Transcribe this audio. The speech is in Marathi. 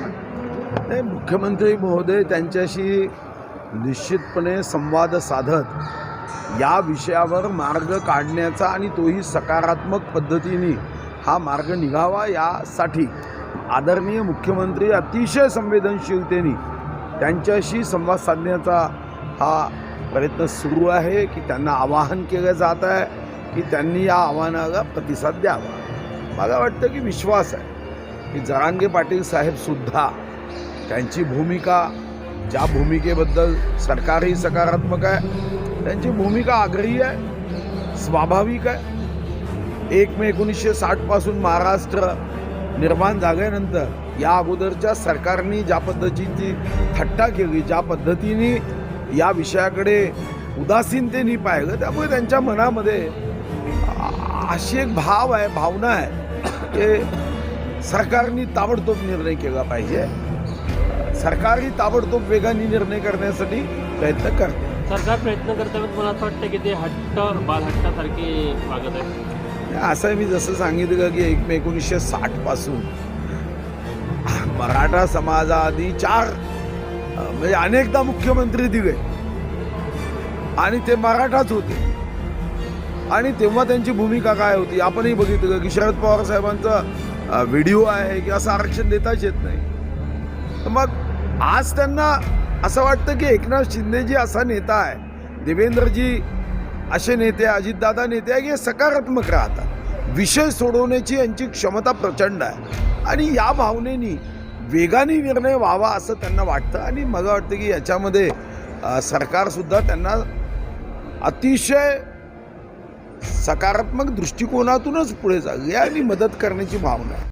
करणार नाही मुख्यमंत्री महोदय त्यांच्याशी निश्चितपणे संवाद साधत या विषयावर मार्ग काढण्याचा आणि तोही सकारात्मक पद्धतीने हा मार्ग निघावा यासाठी आदरणीय मुख्यमंत्री अतिशय संवेदनशीलतेने त्यांच्याशी संवाद साधण्याचा हा प्रयत्न सुरू आहे की त्यांना आवाहन केलं जात आहे की त्यांनी या आव्हानाला प्रतिसाद द्यावा. मला वाटतं की विश्वास आहे. की जरांगे पाटील साहेबसुद्धा त्यांची भूमिका ज्या भूमिकेबद्दल सरकारही सकारात्मक आहे त्यांची भूमिका आग्रही आहे स्वाभाविक आहे. एक मे एकोणीसशे साठपासून महाराष्ट्र निर्माण झाल्यानंतर या अगोदरच्या सरकारने ज्या पद्धतीची थट्टा केली ज्या पद्धतीने या विषयाकडे उदासीनतेने पाहिलं त्यामुळे त्यांच्या मनामध्ये अशी एक भाव आहे भावना आहे की सरकारने ताबडतोब निर्णय केला पाहिजे. सरकारही ताबडतोब वेगाने निर्णय करण्यासाठी प्रयत्न करते. सरकार प्रयत्न करताना मला असं वाटतं की ते हट्ट बालहट्टासारखे वागत आहे असं मी जसं सांगितलं की एक मे एकोणीसशे साठपासून मराठा समाजाआधी चार म्हणजे अनेकदा मुख्यमंत्री दिले आणि ते मराठाच होते. आणि तेव्हा त्यांची भूमिका काय होती? आपणही बघितलं की शरद पवार साहेबांचा व्हिडिओ आहे की असं आरक्षण देताच येत नाही. तर मग आज त्यांना असं वाटतं की एकनाथ शिंदेजी असा नेता आहे देवेंद्रजी असे नेते अजितदादा नेते आहे की हे सकारात्मक राहतात. विषय सोडवण्याची यांची क्षमता प्रचंड आहे. आणि या भावनेनी वेगाने निर्णय व्हावा असं त्यांना वाटतं. आणि मला वाटतं की याच्यामध्ये सरकारसुद्धा त्यांना अतिशय सकारात्मक दृष्टिकोनातूनच पुढे जा आहे आणि मदत करण्याची भावना आहे.